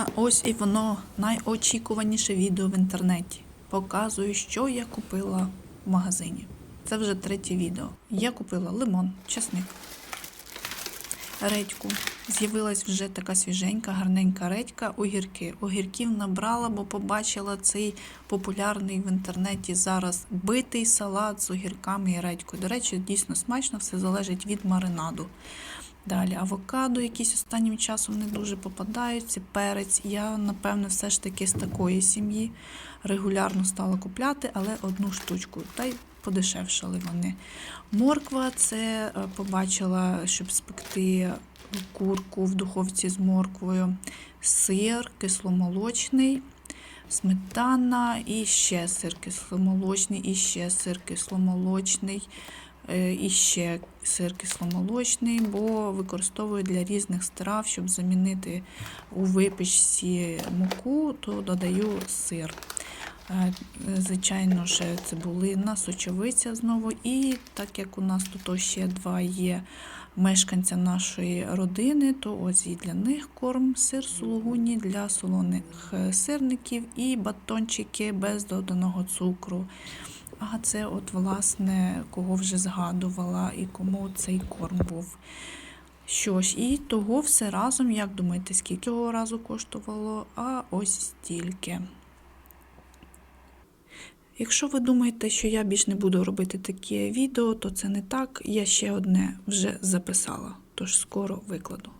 А ось і воно найочікуваніше відео в інтернеті. Показую, що я купила в магазині. Це вже третє відео. Я купила лимон, чесник, редьку. З'явилась вже така свіженька, гарненька редька, огірки. Огірків набрала, бо побачила цей популярний в інтернеті зараз битий салат з огірками і редькою. До речі, дійсно смачно, все залежить від маринаду. Далі авокадо, якісь останнім часом не дуже попадаються. Перець. Я, напевно, все ж таки з такої сім'ї регулярно стала купляти, але одну штучку. Та й подешевшали вони. Морква це е, побачила, щоб спекти курку в духовці з морквою, сир кисломолочний. Сметана і ще сир кисломолочний, і ще сир кисломолочний, і ще сир кисломолочний, бо використовую для різних страв, щоб замінити у випічці муку, то додаю сир. Е, Звичайно ж, цибулина, сочовиця знову. І так як у нас тут ще два є мешканця нашої родини, то ось і для них корм сир сулугуні для солоних е, сирників і батончики без доданого цукру. А це, от, власне, кого вже згадувала і кому цей корм був. Що ж, і того все разом, як думаєте, скільки цього разу коштувало? А ось стільки. Якщо ви думаєте, що я більш не буду робити такі відео, то це не так. Я ще одне вже записала, тож скоро викладу.